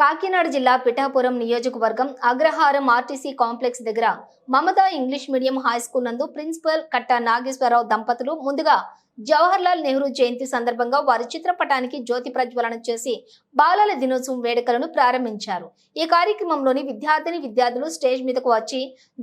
కాకినాడ జిల్లా పిఠాపురం నియోజకవర్గం Agraharam RTC complex దగ్గర Mamata English medium high school నందు ప్రిన్సిపల్ కట్ట నాగేశ్వరరావు దంపతులు ముందుగా జవహర్లాల్ నెహ్రూ జయంతి సందర్భంగా వారి చిత్రపటానికి జ్యోతి ప్రజ్వలన చేసి బాలల దినోత్సవం వేడుకలను ప్రారంభించారు. ఈ కార్యక్రమంలోని విద్యార్థిని విద్యార్థులు స్టేజ్ మీదకు వచ్చి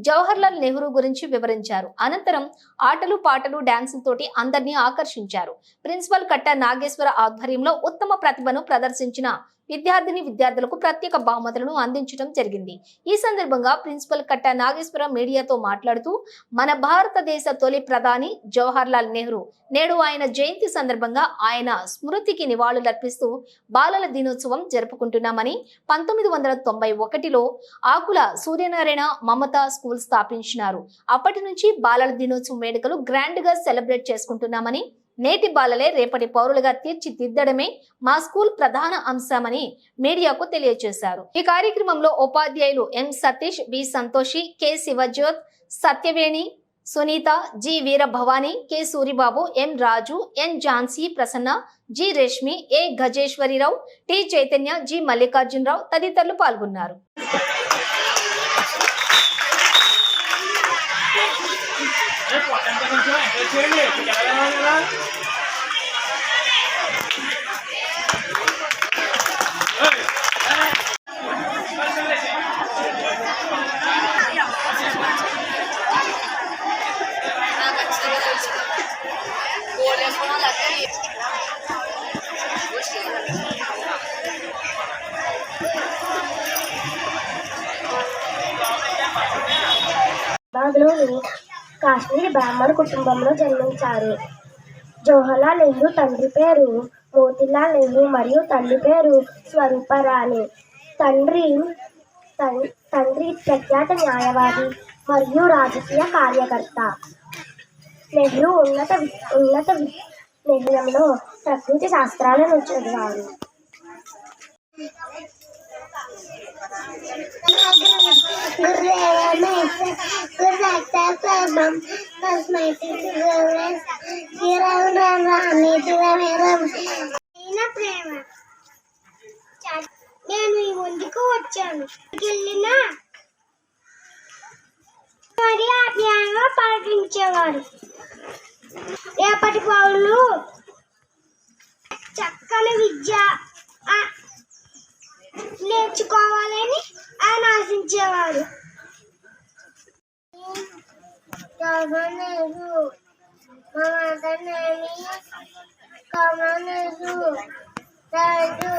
జవహర్లాల్ నెహ్రూ గురించి వివరించారు. అనంతరం ఆటలు పాటలు డాన్సులతోటి అందరినీ ఆకర్షించారు. ప్రిన్సిపల్ కట్ట నాగేశ్వర ఆధ్వర్యంలో ఉత్తమ ప్రతిభను ప్రదర్శించిన విద్యార్థిని విద్యార్థులకు ప్రత్యేక బహుమతులను అందించడం జరిగింది. ఈ సందర్భంగా ప్రిన్సిపల్ కట్ట నాగేశ్వరం మీడియాతో మాట్లాడుతూ మన భారతదేశ తొలి ప్రధాని జవహర్లాల్ నెహ్రూ నేడు ఆయన జయంతి సందర్భంగా ఆయన స్మృతికి నివాళులర్పిస్తూ బాలల దినోత్సవం జరుపుకుంటున్నామని పంతొమ్మిది వందల తొంభై ఒకటిలో ఆకుల సూర్యనారాయణ మమత స్కూల్ స్థాపించినారు. అప్పటి నుంచి బాలల దినోత్సవం వేడుకలు గ్రాండ్గా సెలబ్రేట్ చేసుకుంటున్నామని నేటి బాలలే రేపటి పౌరులుగా తీర్చిదిద్దడమే మా స్కూల్ ప్రధాన అంశమని మీడియాకు తెలియజేశారు ఈ కార్యక్రమంలో ఉపాధ్యాయులు M Satish B Santoshi K Sivajyoth Satyaveni Sunitha G Veerabhavani K Suribabu M Raju N Jhansi Prasanna G Reshmi A Gajeswararao T Chaitanya G Mallikarjunarao తదితరులు పాల్గొన్నారు. బాగ్లోని కాశ్మీర్ బ్రాహ్మణ కుటుంబంలో జన్మించారు. జవహర్లాల్ నెహ్రూ తండ్రి పేరు మోతిలాల్ నెహ్రూ మరియు తల్లి పేరు స్వరూపరాణి. తండ్రి తండ్రి ప్రఖ్యాత న్యాయవాది మరియు రాజకీయ కార్యకర్త. నెహ్రూ ఉన్నత ఉన్నత వి- నిర్ణయంలో ప్రకృతి శాస్త్రాలను చదివారు. ప్రేమ నేను ఈ ముందుకు వచ్చాను వెళ్ళిన మరి ఆప్యాయంగా పాటించేవారు రేపటి పౌరులు చక్కని విద్య నేర్చుకోవాలి. ఇచ్చేవాడు కమనేసు ఆశించేవారు కమనరు మమతనని కమనరు రాజు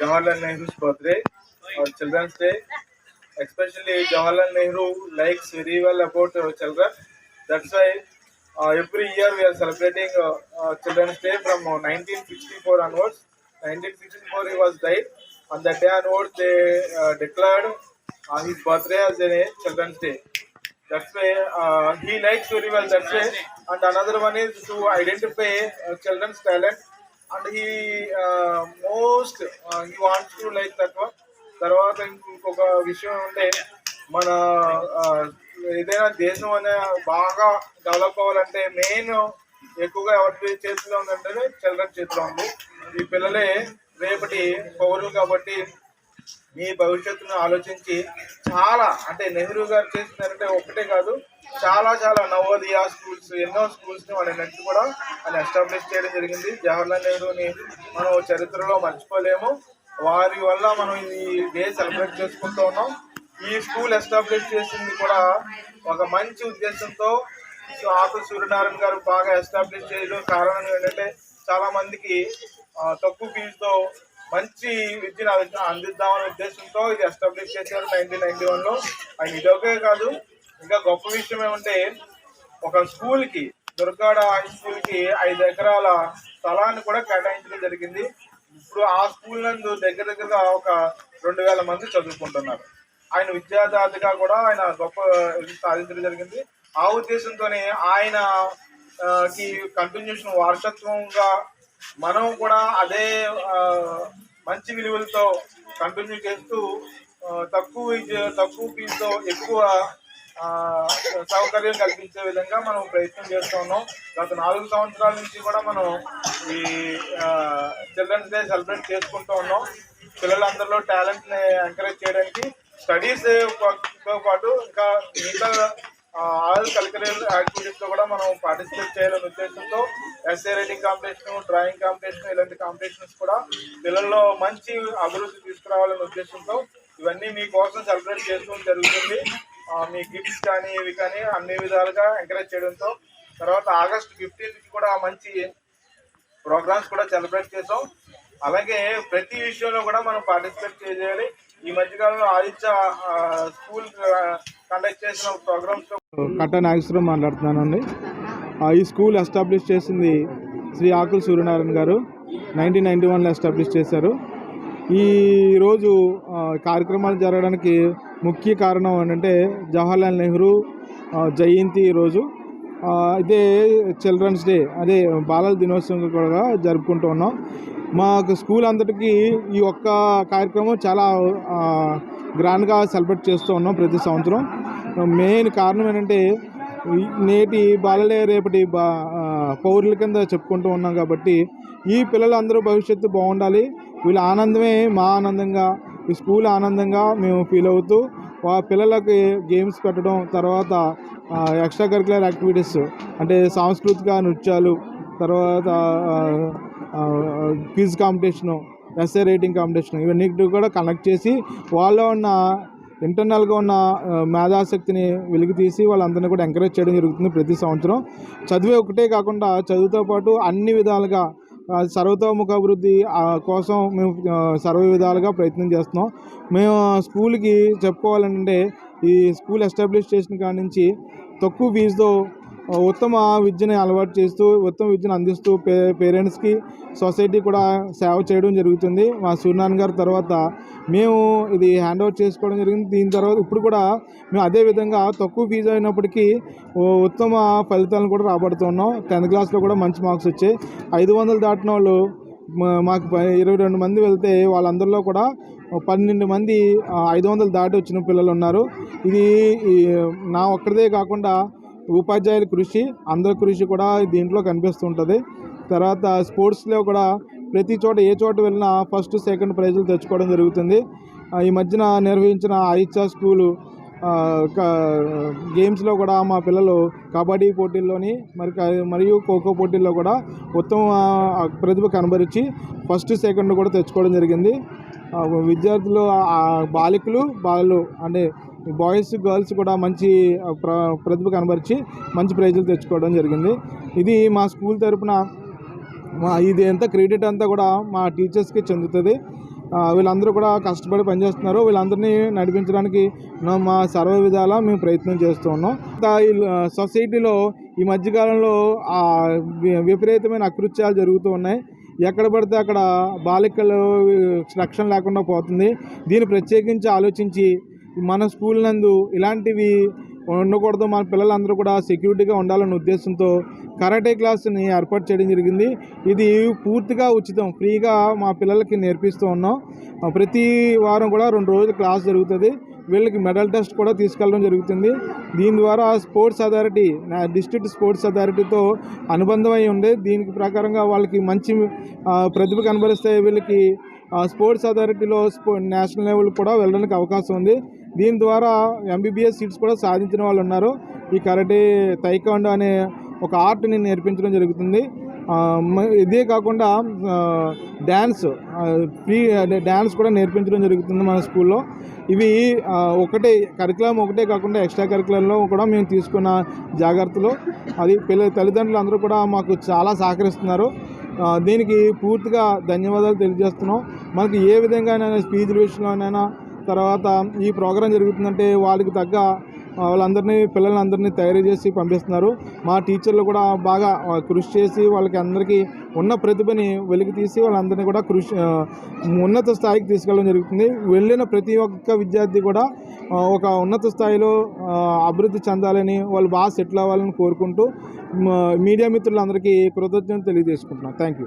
जवाहरलाल नेहरू स्पोर्ट्रे और children day especially Jawaharlal Nehru like series well about children that's why every year we are celebrating children day from 1964 onwards 1964 he was died on that day onward they declared his birthday as a children day that's why he like series well that's why and another one is to identify uh, children's talent, and he uh, most uh, he wants to like that one. తర్వాత ఇంకొక విషయం అంటే మన uh, ఏదైనా దేశం అనే బాగా develop అవ్వాలంటే మెయిన్ ఎక్కువగా ఎవరి చేతిలో ఉందంటే చిల్డ్రన్ చేతిలో ఉంది ఈ పిల్లలే రేపటి పౌరులు కాబట్టి మీ భవిష్యత్తును ఆలోచించి చాలా అంటే నెహ్రూ గారు చేస్తున్నారంటే ఒక్కటే కాదు చాలా చాలా నవోదయ స్కూల్స్ ఎన్నో స్కూల్స్ని నెక్స్ట్ నెట్ కూడా అని ఎస్టాబ్లిష్ చేయడం జరిగింది. జవహర్లాల్ నెహ్రూని మనం చరిత్రలో మర్చిపోలేము. వారి వల్ల మనం ఈ డే సెలబ్రేట్ చేసుకుంటూ ఉన్నాం. ఈ స్కూల్ ఎస్టాబ్లిష్ చేసింది కూడా ఒక మంచి ఉద్దేశంతో ఆకు ఆకుల సూర్యనారాయణ గారు బాగా ఎస్టాబ్లిష్ చేయడం కారణం ఏంటంటే చాలా మందికి తక్కువ ఫీజుతో మంచి విద్యను అందిద్దామనే ఉద్దేశంతో ఇది ఎస్టాబ్లిష్ చేశారు నైన్టీన్ నైన్టీ వన్లో. అండ్ ఇదొకే కాదు ఇంకా గొప్ప విషయం ఏమంటే ఒక స్కూల్కి దుర్గాడ హై స్కూల్కి ఐదు ఎకరాల స్థలాన్ని కూడా కేటాయించడం జరిగింది. ఇప్పుడు ఆ స్కూల్ నందు దగ్గర దగ్గరగా ఒక రెండు వేల మంది చదువుకుంటున్నారు. ఆయన విద్యాదాతగా కూడా ఆయన గొప్ప సాధించడం జరిగింది. ఆ ఉద్దేశంతోనే ఆయన కి కంటిన్యూషన్ వారసత్వంగా మనం కూడా అదే మంచి విలువలతో కంటిన్యూ చేస్తూ తక్కువ విద్య- తక్కువ ఫీజుతో ఎక్కువ సౌకర్యం కల్పించే విధంగా మనం ప్రయత్నం చేస్తూ ఉన్నాం. గత నాలుగు సంవత్సరాల నుంచి కూడా మనం ఈ చిల్డ్రన్స్ డే సెలబ్రేట్ చేసుకుంటూ ఉన్నాం. పిల్లలందరిలో టాలెంట్ని ఎంకరేజ్ చేయడానికి స్టడీస్తో పాటు ఇంకా మిగతా ఆల్ కల్చరల్ యాక్టివిటీస్లో కూడా మనం పార్టిసిపేట్ చేయాలనే ఉద్దేశంతో essay writing competition drawing competition ఇలాంటి కాంపిటీషన్స్ కూడా పిల్లల్లో మంచి అభివృద్ధి తీసుకురావాలనే ఉద్దేశంతో ఇవన్నీ మీకోసం సెలబ్రేట్ చేసుకోవడం జరుగుతుంది. మీ గిఫ్ట్స్ కానీ ఇవి కానీ అన్ని విధాలుగా ఎంకరేజ్ చేయడంతో తర్వాత ఆగస్ట్ ఫిఫ్టీన్త్కి కూడా మంచి ప్రోగ్రామ్స్ కూడా సెలబ్రేట్ చేసాం. అలాగే ప్రతి విషయంలో కూడా మనం పార్టిసిపేట్ చేయాలి. ఈ మధ్యకాలంలో ఆదిత్య స్కూల్ కండక్ట్ చేసిన ప్రోగ్రామ్స్ కట్ట నాగేశ్వరం మాట్లాడుతున్నానండి. ఈ స్కూల్ ఎస్టాబ్లిష్ చేసింది శ్రీ ఆకుల సూర్యనారాయణ గారు. నైన్టీన్ నైన్టీ వన్లో ఎస్టాబ్లిష్ చేశారు. ఈ రోజు కార్యక్రమాలు జరగడానికి ముఖ్య కారణం ఏంటంటే జవహర్లాల్ నెహ్రూ జయంతి రోజు. అయితే చిల్డ్రన్స్ డే అదే బాలల దినోత్సవం కూడా జరుపుకుంటూ ఉన్నాం. మాకు స్కూల్ అంతటికి ఈ ఒక్క కార్యక్రమం చాలా గ్రాండ్గా సెలబ్రేట్ చేస్తూ ఉన్నాం ప్రతి సంవత్సరం. మెయిన్ కారణం ఏంటంటే నేటి బాలలే రేపటి బా పౌరుల కింద చెప్పుకుంటూ ఉన్నాం కాబట్టి ఈ పిల్లలందరూ భవిష్యత్తు బాగుండాలి. వీళ్ళ ఆనందమే మా ఆనందంగా ఈ స్కూల్ ఆనందంగా మేము ఫీల్ అవుతూ ఆ పిల్లలకి గేమ్స్ పెట్టడం తర్వాత ఎక్స్ట్రా కరికులర్ యాక్టివిటీస్ అంటే సాంస్కృతిక నృత్యాలు తర్వాత quiz competition essay writing competition ఇవన్నీ కూడా కనెక్ట్ చేసి వాళ్ళలో ఉన్న ఇంటర్నల్గా ఉన్న మేధాశక్తిని వెలికి తీసి వాళ్ళందరినీ కూడా ఎంకరేజ్ చేయడం జరుగుతుంది ప్రతి సంవత్సరం. చదివే ఒకటే కాకుండా చదువుతో పాటు అన్ని విధాలుగా సర్వతోముఖ అభివృద్ధి కోసం మేము సర్వ విధాలుగా ప్రయత్నం చేస్తున్నాం. మేము స్కూల్కి చెప్పుకోవాలంటే ఈ స్కూల్ ఎస్టాబ్లిష్ చేసిన కాడి నుంచి తక్కువ ఫీజుతో ఉత్తమ విద్యని అలవాటు చేస్తూ ఉత్తమ విద్యను అందిస్తూ పే పేరెంట్స్కి సొసైటీ కూడా సేవ చేయడం జరుగుతుంది. మా సూర్యనారాయణ గారి తర్వాత మేము ఇది హ్యాండ్ ఓవర్ చేసుకోవడం జరిగింది. దీని తర్వాత ఇప్పుడు కూడా మేము అదే విధంగా తక్కువ ఫీజు అయినప్పటికీ ఉత్తమ ఫలితాలను కూడా రాబడుతున్నాం టెన్త్ క్లాస్లో కూడా మంచి మార్క్స్ వచ్చాయి. ఐదు వందలు దాటిన వాళ్ళు మాకు ఇరవై రెండు మంది వెళ్తే వాళ్ళందరిలో కూడా పన్నెండు మంది ఐదు వందలు దాటి వచ్చిన పిల్లలు ఉన్నారు. ఇది నా ఒక్కరిదే కాకుండా ఉపాధ్యాయుల కృషి అందరి కృషి కూడా దీంట్లో కనిపిస్తుంటుంది. తర్వాత స్పోర్ట్స్లో కూడా ప్రతి చోట ఏ చోట వెళ్ళినా ఫస్ట్ సెకండ్ ప్రైజులు తెచ్చుకోవడం జరుగుతుంది. ఈ మధ్యన నిర్వహించిన ఐచా స్కూలు క- గేమ్స్లో కూడా మా పిల్లలు కబడ్డీ పోటీల్లోని మరి మరియు ఖోఖో పోటీల్లో కూడా ఉత్తమ ప్రతిభ కనబరిచి ఫస్ట్ సెకండ్ కూడా తెచ్చుకోవడం జరిగింది. విద్యార్థులు బాలికలు బాలు అంటే బాయ్స్ గర్ల్స్ కూడా మంచి ప్ర ప్రతిభ కనబరిచి మంచి ప్రైజులు తెచ్చుకోవడం జరిగింది. ఇది మా స్కూల్ తరపున మా ఇది ఎంత క్రెడిట్ అంతా కూడా మా టీచర్స్కి చెందుతుంది. వీళ్ళందరూ కూడా కష్టపడి పనిచేస్తున్నారు. వీళ్ళందరినీ నడిపించడానికి మా సర్వ విధాలా మేము ప్రయత్నం చేస్తూ ఉన్నాం. ఈ సొసైటీలో ఈ మధ్యకాలంలో విపరీతమైన అకృత్యాలు జరుగుతూ ఉన్నాయి. ఎక్కడ పడితే అక్కడ బాలికలు రక్షణ లేకుండా పోతుంది. దీన్ని ప్రత్యేకించి ఆలోచించి మన స్కూల్ నందు ఇలాంటివి ఉండకూడదు. మన పిల్లలందరూ కూడా సెక్యూరిటీగా ఉండాలనే ఉద్దేశంతో కరాటే క్లాస్ని ఏర్పాటు చేయడం జరిగింది. ఇది పూర్తిగా ఉచితం. ఫ్రీగా మా పిల్లలకి నేర్పిస్తూ ఉన్నాం. ప్రతి వారం కూడా రెండు రోజులు క్లాస్ జరుగుతుంది. వీళ్ళకి మెడల్ టెస్ట్ కూడా తీసుకెళ్ళడం జరుగుతుంది. దీని ద్వారా స్పోర్ట్స్ అథారిటీ డిస్ట్రిక్ట్ స్పోర్ట్స్ అథారిటీతో అనుబంధం అయి ఉండే దీనికి ప్రకారంగా వాళ్ళకి మంచి ప్రతిభ కనబరిస్తే వీళ్ళకి స్పోర్ట్స్ అథారిటీలో స్పో నేషనల్ లెవెల్ కూడా వెళ్ళడానికి అవకాశం ఉంది. దీని ద్వారా ఎంబీబీఎస్ సీట్స్ కూడా సాధించిన వాళ్ళు ఉన్నారు. ఈ కరాటే తైకాండో అనే ఒక ఆర్ట్ని నేర్పించడం జరుగుతుంది. ఇదే కాకుండా డ్యాన్స్ ఫ్రీ డ్యాన్స్ కూడా నేర్పించడం జరుగుతుంది మన స్కూల్లో. ఇవి ఒకటే కరికులం ఒకటే కాకుండా ఎక్స్ట్రా కరికులంలో కూడా మేము తీసుకున్న జాగ్రత్తలు. అది పిల్ల తల్లిదండ్రులు అందరూ కూడా మాకు చాలా సహకరిస్తున్నారు. దీనికి పూర్తిగా ధన్యవాదాలు తెలియజేస్తున్నాం. మనకి ఏ విధంగానైనా స్పీచ్ విషయంలోనైనా తర్వాత ఈ ప్రోగ్రాం జరుగుతుందంటే వాళ్ళకి తగ్గ వాళ్ళందరినీ పిల్లలందరినీ తయారు చేసి పంపిస్తున్నారు. మా టీచర్లు కూడా బాగా కృషి చేసి వాళ్ళకి అందరికీ ఉన్న ప్రతిభని వెలికి తీసి వాళ్ళందరినీ కూడా కృషి ఉన్నత స్థాయికి తీసుకెళ్ళడం జరుగుతుంది. వెళ్ళిన ప్రతి ఒక్క విద్యార్థి కూడా ఒక ఉన్నత స్థాయిలో అభివృద్ధి చెందాలని వాళ్ళు బాగా సెటిల్ అవ్వాలని కోరుకుంటూ మీడియా మిత్రులందరికీ కృతజ్ఞతలు తెలియజేసుకుంటున్నాను థ్యాంక్ యూ